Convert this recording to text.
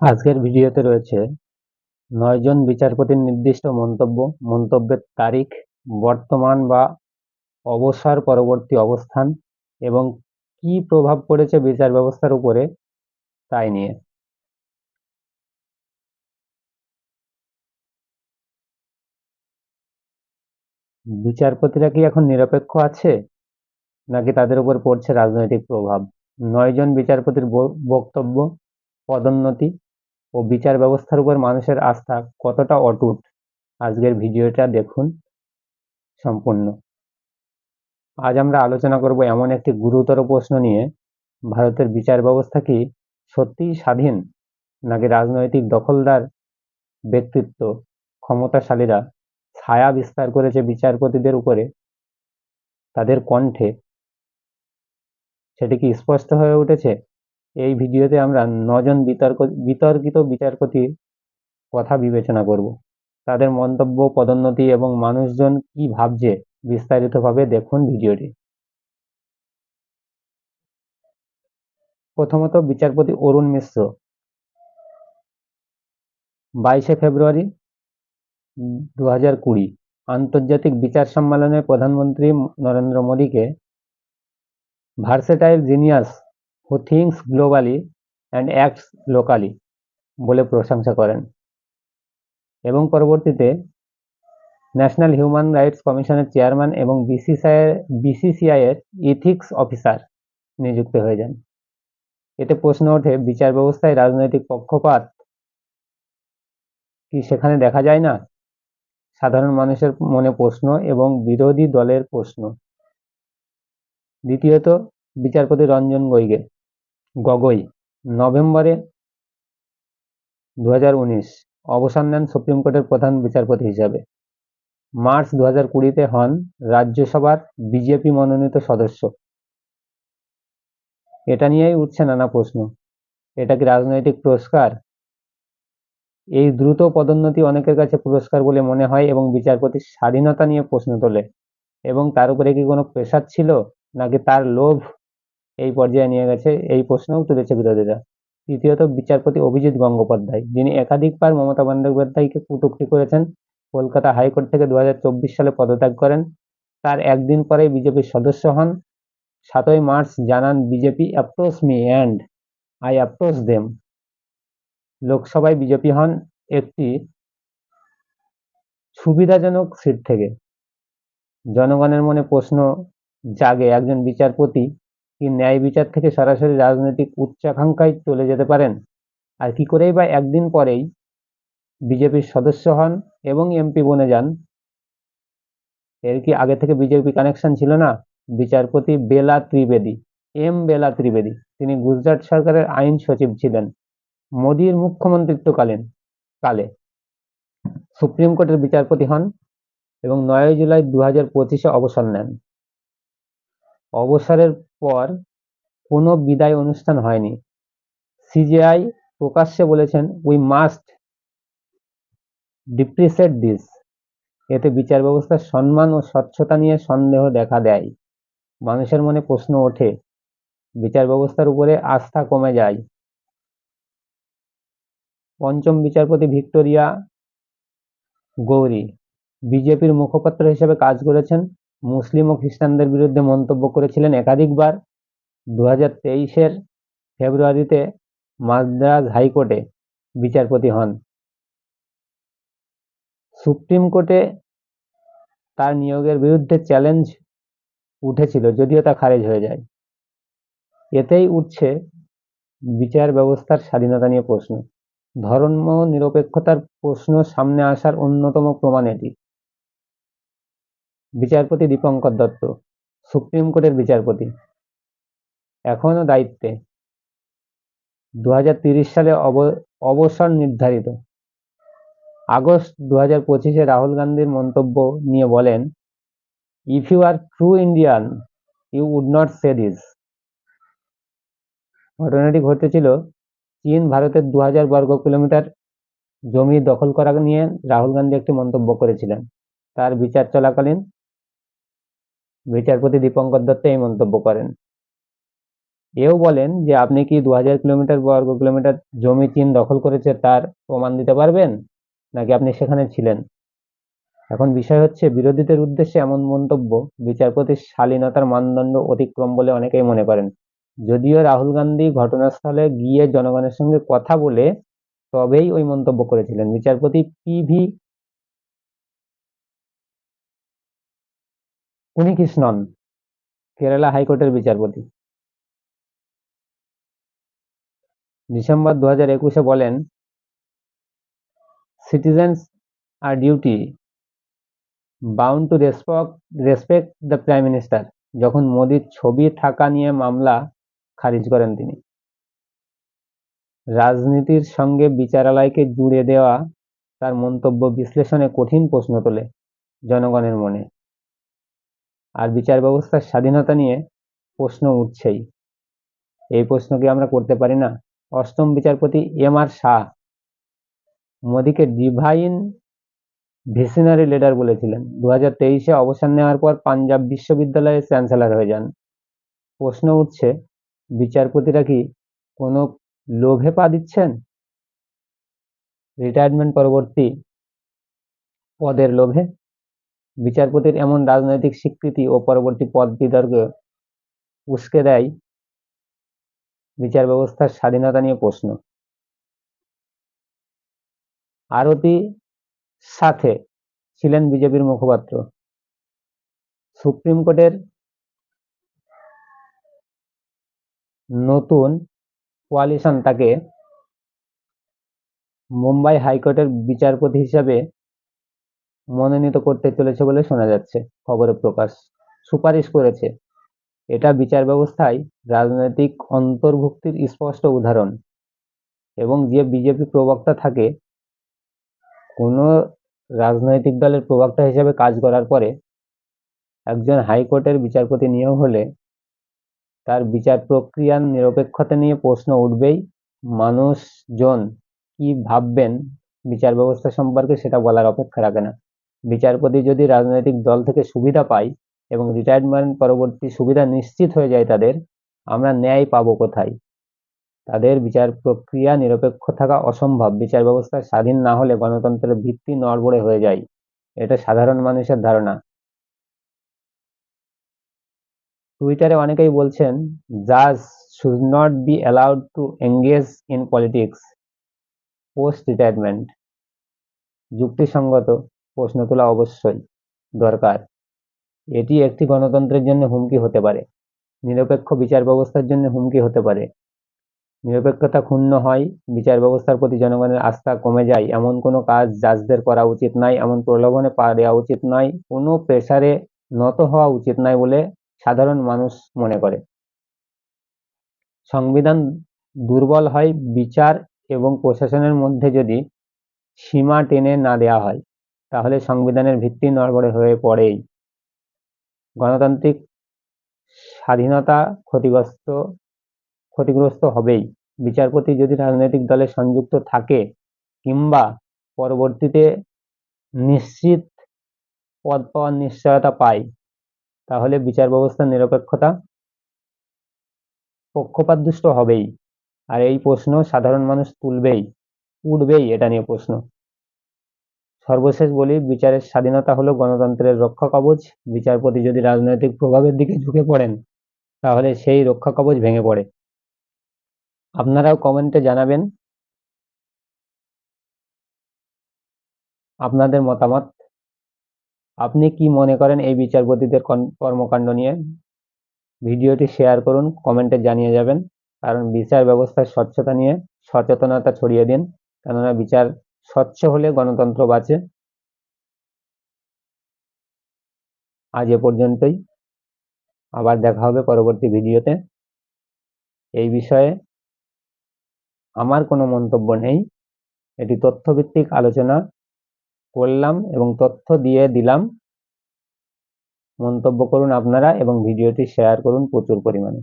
আজকের ভিডিওতে রয়েছে নয়জন বিচারপতির নির্দিষ্ট মন্তব্য, মন্তব্যের তারিখ, বর্তমান বা অবসর পরবর্তী অবস্থান এবং কি প্রভাব পড়েছে বিচার ব্যবস্থার উপরে তাই নিয়ে। বিচারপতিরা কি এখন নিরপেক্ষ আছে? নাকি তাদের উপর পড়ছে রাজনৈতিক প্রভাব? নয়জন বিচারপতির বক্তব্য, পদোন্নতি ও বিচার ব্যবস্থার উপর মানুষের আস্থা কতটা অটুট? আজকের ভিডিওটা দেখুন সম্পূর্ণ। আজ আমরা আলোচনা করব এমন একটি গুরুতর প্রশ্ন নিয়ে। ভারতের বিচার ব্যবস্থা কি সত্যিই স্বাধীন? নাকি রাজনৈতিক দখলদার ব্যক্তিত্ব, ক্ষমতাশালীরা ছায়া বিস্তার করেছে বিচারপতিদের উপরে? তাদের কণ্ঠে সেটি কি স্পষ্ট হয়ে উঠেছে? এই ভিডিওতে আমরা নজন বিতর্ক, বিতর্কিত বিচারপতির কথা বিবেচনা করব। তাদের মন্তব্য, পদোন্নতি এবং মানুষজন কি ভাবছে বিস্তারিতভাবে দেখুন ভিডিওটি। প্রথমত বিচারপতি অরুণ মিশ্র। বাইশে ফেব্রুয়ারি দু হাজার কুড়ি আন্তর্জাতিক বিচার সম্মেলনে প্রধানমন্ত্রী নরেন্দ্র মোদীকে versatile genius who thinks globally and acts locally বলে প্রশংসা করেন। এবং পরবর্তীতে ন্যাশনাল হিউম্যান রাইটস কমিশনের চেয়ারম্যান এবং বিসিসিআই বিসিসিআই এর ইথিক্স অফিসার নিযুক্ত হয়ে যান। এতে প্রশ্ন ওঠে, বিচার ব্যবস্থায় রাজনৈতিক পক্ষপাত কি সেখানে দেখা যায় না? সাধারণ মানুষের মনে প্রশ্ন এবং বিরোধী দলের প্রশ্ন। দ্বিতীয়ত, বিচারপতি রঞ্জন গইগে। গগৈ, নভেম্বরে দু অবসর নেন সুপ্রিম কোর্টের প্রধান বিচারপতি হিসাবে। মার্চ দু হাজার কুড়িতে হন রাজ্যসভার বিজেপি মনোনীত সদস্য। এটা নিয়েই উঠছে নানা প্রশ্ন। এটা কি রাজনৈতিক পুরস্কার? এই দ্রুত পদোন্নতি অনেকের কাছে পুরস্কার বলে মনে হয় এবং বিচারপতির স্বাধীনতা নিয়ে প্রশ্ন তোলে। এবং তার উপরে কি কোনো প্রেশার ছিল? নাকি তার লোভ এই পর্যায়ে নিয়ে গেছে এই প্রশ্নও তুলেছে বিরোধীরা। তৃতীয়ত বিচারপতি অভিজিৎ গঙ্গোপাধ্যায়, যিনি একাধিকবার মমতা বন্দ্যোপাধ্যায়কে কুটুক্তি করেছেন, কলকাতা হাইকোর্ট থেকে দু হাজার চব্বিশ সালে পদত্যাগ করেন। তার একদিন পরেই বিজেপির সদস্য হন। সাতই মার্চ জানান, BJP approach me and I approach them লোকসভায় বিজেপি হন একটি সুবিধাজনক সিট থেকে। জনগণের মনে প্রশ্ন জাগে, একজন বিচারপতি কি ন্যায় বিচার থেকে সরাসরি রাজনৈতিক উচ্চাকাঙ্ক্ষায় চলে যেতে পারেন? আর কি করেই বা একদিন পরেই বিজেপির সদস্য হন এবং এমপি বনে যান? এর কি আগে থেকে বিজেপি কানেকশন ছিল না? বিচারপতি বেলা ত্রিবেদী, এম বেলা ত্রিবেদী, তিনি গুজরাট সরকারের আইন সচিব ছিলেন, মোদীর মুখ্যমন্ত্রিত্বকালীন কালে। সুপ্রিম কোর্টের বিচারপতি হন এবং নয় জুলাই দু হাজার পঁচিশে অবসর নেন। অবসরের পর কোনো বিদায় অনুষ্ঠান হয়নি। সিজেআই প্রকাশ্যে বলেছেন উই মাস্ট ডিপ্রিসেট দিস এতে বিচার ব্যবস্থার সম্মান ও স্বচ্ছতা নিয়ে সন্দেহ দেখা দেয়। মানুষের মনে প্রশ্ন ওঠে, বিচার ব্যবস্থার উপরে আস্থা কমে যায়। পঞ্চম বিচারপতি ভিক্টোরিয়া গৌরী, বিজেপির মুখপাত্র হিসেবে কাজ করেছেন। মুসলিম ও খ্রিস্টানদের বিরুদ্ধে মন্তব্য করেছিলেন একাধিকবার। দু হাজার তেইশের ফেব্রুয়ারিতে মাদ্রাজ হাইকোর্টে বিচারপতি হন। সুপ্রিম কোর্টে তার নিয়োগের বিরুদ্ধে চ্যালেঞ্জ উঠেছিল, যদিও তা খারিজ হয়ে যায়। এতেই উঠছে বিচার ব্যবস্থার স্বাধীনতা নিয়ে প্রশ্ন। ধর্ম নিরপেক্ষতার প্রশ্ন সামনে আসার অন্যতম প্রমাণ এটি। বিচারপতি দীপঙ্কর দত্ত, সুপ্রিম কোর্টের বিচারপতি। এখনও দায়িত্বে। দু সালে অব- অবসর নির্ধারিত। আগস্ট দু হাজার পঁচিশে রাহুল গান্ধীর মন্তব্য নিয়ে বলেন if you are true Indian you would not say this ঘটনাটি ঘটেছিল চীন, ভারতের দু হাজার বর্গ কিলোমিটার জমি দখল করা নিয়ে রাহুল গান্ধী একটি মন্তব্য করেছিলেন। তার বিচার চলাকালীন বিচারপতি দীপঙ্কর দত্ত এই মন্তব্য করেন। এও বলেন যে, আপনি কি দু হাজার কিলোমিটার বর্গ কিলোমিটার জমি চীন দখল করেছে তার প্রমাণ দিতে পারবেন? নাকি আপনি সেখানে ছিলেন? এখন বিষয় হচ্ছে, বিরোধীদের উদ্দেশ্যে এমন মন্তব্য বিচারপতির শালীনতার মানদণ্ড অতিক্রম বলে অনেকেই মনে করেন। যদিও রাহুল গান্ধী ঘটনাস্থলে গিয়ে জনগণের সঙ্গে কথা বলে তবেই ওই মন্তব্য করেছিলেন। বিচারপতি পিভি উনিকৃষ্ণন কেরালা হাইকোর্টের বিচারপতি। ডিসেম্বর দু হাজার একুশে বলেন citizens are duty bound to respect respect the prime minister যখন মোদির ছবি থাকা নিয়ে মামলা খারিজ করেন তিনি। রাজনীতির সঙ্গে বিচারালয়কে জুড়ে দেওয়া তার মন্তব্য বিশ্লেষণে কঠিন প্রশ্ন তোলে জনগণের মনে। আর বিচার ব্যবস্থার স্বাধীনতা নিয়ে প্রশ্ন উঠছেই। এই প্রশ্ন কি আমরা করতে পারি না? অষ্টম বিচারপতি এম আর শাহ মোদীকে ডিভাইন ভিশনারি লিডার বলেছিলেন। দু হাজার তেইশে অবসর নেওয়ার পর পাঞ্জাব বিশ্ববিদ্যালয়ের চ্যান্সেলর হয়ে যান। প্রশ্ন উঠছে, বিচারপতিরা কি কোনো লোভে পা দিচ্ছেন? রিটায়ারমেন্ট পরবর্তী পদের লোভে? বিচারপতির এমন রাজনৈতিক স্বীকৃতি ও পরবর্তী পদ বিতর্কে উস্কে দেয় বিচার ব্যবস্থার স্বাধীনতা নিয়ে প্রশ্ন। আরতি সাথে ছিলেন বিজেপির মুখপাত্র। সুপ্রিম কোর্টের নতুন কোয়ালিশন তাকে মুম্বাই হাইকোর্টের বিচারপতি হিসাবে মনোনীত করতে চলেছে বলে শোনা যাচ্ছে খবরে প্রকাশ। সুপারিশ করেছে। এটা বিচার ব্যবস্থায় রাজনৈতিক অন্তর্ভুক্তির স্পষ্ট উদাহরণ। এবং যে বিজেপি প্রবক্তা থাকে, কোনো রাজনৈতিক দলের প্রবক্তা হিসেবে কাজ করার পরে একজন হাইকোর্টের বিচারপতি নিয়োগ হলে তার বিচার প্রক্রিয়ার নিরপেক্ষতা নিয়ে প্রশ্ন উঠবেই মানুষজন কি ভাববেন? বিচার ব্যবস্থা সম্পর্কে সেটা বলার অপেক্ষা রাখে না। বিচারপতি যদি রাজনৈতিক দল থেকে সুবিধা পায় এবং রিটায়ারমেন্ট পরবর্তী সুবিধা নিশ্চিত হয়ে যায় তাদের, আমরা ন্যায় পাবো কোথায়? তাদের বিচার প্রক্রিয়া নিরপেক্ষ থাকা অসম্ভব। বিচার ব্যবস্থা স্বাধীন না হলে গণতন্ত্রের ভিত্তি নড়বড়ে হয়ে যায়। এটা সাধারণ মানুষের ধারণা। টুইটারে অনেকেই বলছেন জাজ should not be allowed to engage in politics post retirement যুক্তিসঙ্গত। প্রশ্ন তোলা অবশ্যই দরকার। এটি একটি গণতন্ত্রের জন্য হুমকি হতে পারে। নিরপেক্ষ বিচার ব্যবস্থার জন্য হুমকি হতে পারে। নিরপেক্ষতা ক্ষুণ্ণ হয়, বিচার ব্যবস্থার প্রতি জনগণের আস্থা কমে যায়। এমন কোনো কাজ জাজদের করা উচিত নয় এমন প্রলোভনে পা দেওয়া উচিত নয় কোনো প্রেসারে নত হওয়া উচিত নয় বলে সাধারণ মানুষ মনে করে। সংবিধান দুর্বল হয়, বিচার এবং প্রশাসনের মধ্যে যদি সীমা টেনে না দেওয়া হয় তাহলে সংবিধানের ভিত্তি নড়বড়ে হয়ে পড়েই। গণতান্ত্রিক স্বাধীনতা ক্ষতিগ্রস্ত ক্ষতিগ্রস্ত হবেই। বিচারপতি যদি রাজনৈতিক দলে সংযুক্ত থাকে কিংবা পরবর্তীতে নিশ্চিত পদ পাওয়ার নিশ্চয়তা পায়, তাহলে বিচার ব্যবস্থার নিরপেক্ষতা পক্ষপাতদুষ্ট হবেই। আর এই প্রশ্ন সাধারণ মানুষ তুলবেই, উঠবেই এটা নিয়ে প্রশ্ন। সর্বশেষ বলি, বিচারের স্বাধীনতা হলো গণতন্ত্রের রক্ষা কবচ। বিচারপতি যদি রাজনৈতিক প্রভাবের দিকে ঝুঁকে পড়েন, তাহলে সেই রক্ষা কবচ ভেঙে পড়ে। আপনারাও কমেন্টে জানাবেন আপনাদের মতামত। আপনি কি মনে করেন এই বিচারপতিদের কর্মকাণ্ড নিয়ে? ভিডিওটি শেয়ার করুন, কমেন্টে জানিয়ে যাবেন। কারণ বিচার ব্যবস্থার স্বচ্ছতা নিয়ে সচেতনতা ছড়িয়ে দিন। কেননা বিচার স্বচ্ছ হলে গণতন্ত্র বাঁচে। আজ এ পর্যন্তই। আবার দেখা হবে পরবর্তী ভিডিওতে। এই বিষয়ে আমার কোনো মন্তব্য নেই। এটি তথ্যভিত্তিক আলোচনা। করলাম এবং তথ্য দিয়ে দিলাম। মন্তব্য করুন আপনারা এবং ভিডিওটি শেয়ার করুন প্রচুর পরিমাণে।